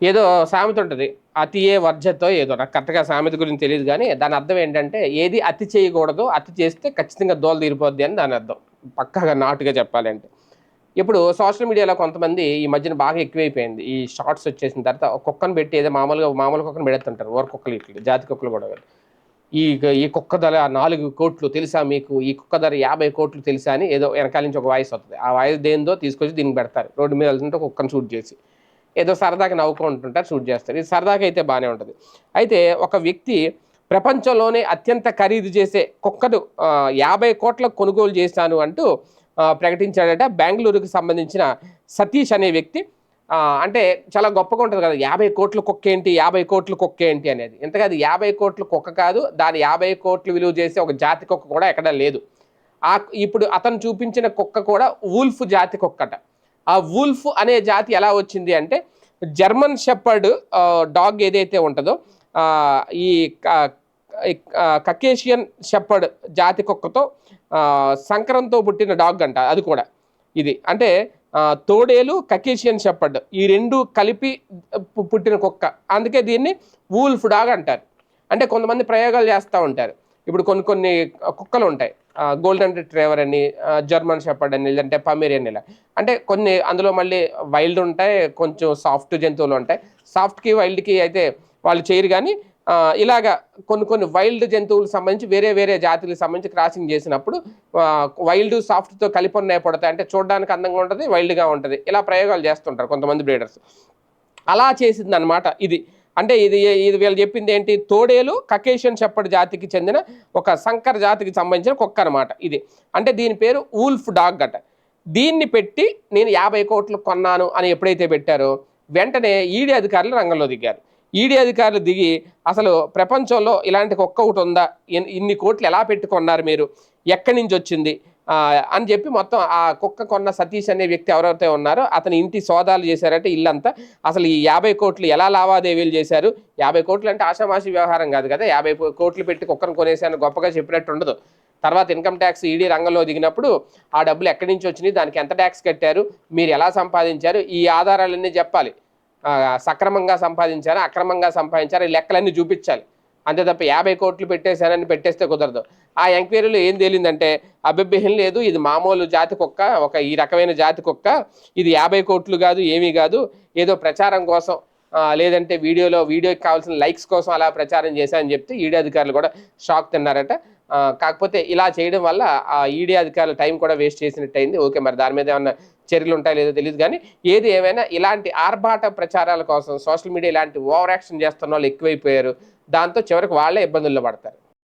ఏదో సామెత ఉంటుంది. అతియే వర్జతో ఏదో. నాకు కరెక్ట్గా సామెత గురించి తెలియదు కానీ దాని అర్థం ఏంటంటే ఏది అతి చేయకూడదు అతి చేస్తే ఖచ్చితంగా దోల తీరిపోద్ది అని దాని అర్థం. పక్కగా నాటుగా చెప్పాలంటే. ఇప్పుడు సోషల్ మీడియాలో కొంతమంది ఈ మధ్యన బాగా ఎక్కువైపోయింది. ఈ షార్ట్స్ వచ్చేసిన తర్వాత కుక్కను పెట్టి ఏదో మామూలుగా మామూలు కుక్కను పెడుతుంటారు ఓర కుక్కలు ఇట్లు జాతి కుక్కలు కూడా ఈ ఈ కుక్క ధర నాలుగు కోట్లు తెలుసా మీకు? ఈ కుక్క ధర యాభై కోట్లు తెలుసా అని ఏదో వెనకాల నుంచి ఒక వాయిస్ వస్తుంది. ఆ వాయిస్ దేందో తీసుకొచ్చి దీనికి పెడతారు. రోడ్డు మీద వెళ్తుంటే కుక్కను షూట్ చేసి. ఏదో సరదాగా నవ్వుకుంటుంటారు షూట్ చేస్తారు. ఇది సరదాగా అయితే బాగానే ఉంటుంది. అయితే ఒక వ్యక్తి ప్రపంచంలోనే అత్యంత ఖరీదు చేసే కుక్కను యాభై కోట్లకు కొనుగోలు చేశాను అంటూ ప్రకటించాడట. బెంగళూరుకు సంబంధించిన సతీష్ అనే వ్యక్తి అంటే చాలా గొప్పగా ఉంటుంది కదా యాభై కోట్ల కుక్క ఏంటి యాభై కోట్ల కుక్క ఏంటి అనేది. ఇంతగా అది యాభై కోట్ల కుక్క కాదు దాని యాభై కోట్లు విలువ చేసే ఒక జాతి కుక్క కూడా ఎక్కడా లేదు. ఆ ఇప్పుడు అతను చూపించిన కుక్క కూడా వూల్ఫ్ జాతి కుక్కట. ఆ వూల్ఫ్ అనే జాతి ఎలా వచ్చింది అంటే జర్మన్ షెప్పర్డ్ డాగ్ ఏదైతే ఉంటుందో ఈ క- కకేషియన్ షెప్పర్డ్ జాతి కుక్కతో సంక్రంతో సంకరంతో పుట్టిన డాగ్ అంట అది కూడా. ఇది అంటే తోడేలు కకేషియన్ షెప్పర్డ్ ఈ రెండు కలిపి పుట్టిన కుక్క. అందుకే దీన్ని వూల్ఫ్ డాగ్ అంటారు. అంటే కొంతమంది ప్రయోగాలు చేస్తూ ఉంటారు. ఇప్పుడు కొన్ని కొన్ని కుక్కలు ఉంటాయి. గోల్డెన్ రిట్రీవర్ అని జర్మన్ షెపర్డ్ అని లేదంటే పమేరియన్ ఇలా. అంటే కొన్ని అందులో మళ్ళీ వైల్డ్ ఉంటాయి కొంచెం సాఫ్ట్ జంతువులు ఉంటాయి. సాఫ్ట్కి వైల్డ్కి అయితే వాళ్ళు చేయరు కానీ ఇలాగ ఇలాగా కొన్ని కొన్ని వైల్డ్ జంతువులకు సంబంధించి వేరే వేరే జాతులకు సంబంధించి క్రాసింగ్ చేసినప్పుడు వైల్డ్ సాఫ్ట్తో కలిపి ఉన్నాయి పడతాయి. అంటే చూడడానికి అందంగా ఉంటుంది వైల్డ్గా ఉంటుంది. ఇలా ప్రయోగాలు చేస్తుంటారు కొంతమంది బ్రీడర్స్ అలా చేసింది అనమాట ఇది. అంటే ఇది ఇది వీళ్ళు చెప్పింది ఏంటి? తోడేలు కకేషియన్ షెపర్డ్ జాతికి చెందిన ఒక సంకర జాతికి సంబంధించిన కుక్క అనమాట ఇది. అంటే దీని పేరు వూల్ఫ్ డాగ్ అట. దీన్ని పెట్టి నేను యాభై కోట్లు కొన్నాను అని ఎప్పుడైతే పెట్టారో వెంటనే ఈడీ అధికారులు రంగంలో దిగారు. ఈడీ అధికారులు దిగి అసలు ప్రపంచంలో ఇలాంటి కుక్క ఒకటి ఉందా? ఇన్- ఇన్ని కోట్లు ఎలా పెట్టుకున్నారు మీరు? ఎక్కడి నుంచి వచ్చింది? అని చెప్పి మొత్తం ఆ కుక్క కొన్న సతీష్ అనే వ్యక్తి ఎవరైతే ఉన్నారో అతని ఇంటి సోదాలు చేశారంటే ఇల్లంతా. అసలు ఈ యాభై కోట్లు ఎలా లావాదేవీలు చేశారు? యాభై కోట్లు అంటే ఆషామాషి వ్యవహారం కాదు కదా. యాభై కోట్లు పెట్టి కుక్కను కొనేసాను గొప్పగా చెప్పినట్టు ఉండదు. తర్వాత ఇన్కమ్ ట్యాక్స్ ఈడీ రంగంలో దిగినప్పుడు ఆ డబ్బులు ఎక్కడి నుంచి వచ్చినాయి? దానికి ఎంత ట్యాక్స్ కట్టారు? మీరు ఎలా సంపాదించారు? ఈ ఆధారాలన్నీ చెప్పాలి. సక్రమంగా సంపాదించారా? అక్రమంగా సంపాదించారా? ఈ లెక్కలన్నీ చూపించాలి. అంతే తప్ప యాభై కోట్లు పెట్టేశానని పెట్టేస్తే కుదరదు. ఆ ఎంక్వైరీలో ఏం తేలిందంటే అభ్యభ్యం లేదు ఇది మామూలు జాతి కుక్క ఒక ఈ రకమైన జాతి కుక్క ఇది యాభై కోట్లు కాదు ఏమీ కాదు ఏదో ప్రచారం కోసం లేదంటే వీడియోలో వీడియోకి కావాల్సిన లైక్స్ కోసం అలా ప్రచారం చేశారని చెప్తే ఈడీ అధికారులు కూడా షాక్ తిన్నారట. కాకపోతే ఇలా చేయడం వల్ల ఆ ఈడీ అధికారులు టైం కూడా వేస్ట్ చేసినట్టు అయింది ఓకే మరి దాని మీద ఏమన్నా చర్యలు ఉంటాయో లేదో తెలియదు కానీ ఏది ఏమైనా ఇలాంటి ఆర్భాట ప్రచారాల కోసం సోషల్ మీడియా ఇలాంటి ఓవర్ యాక్షన్ చేస్తున్న వాళ్ళు ఎక్కువైపోయారు. దాంతో చివరికి వాళ్ళే ఇబ్బందుల్లో పడతారు.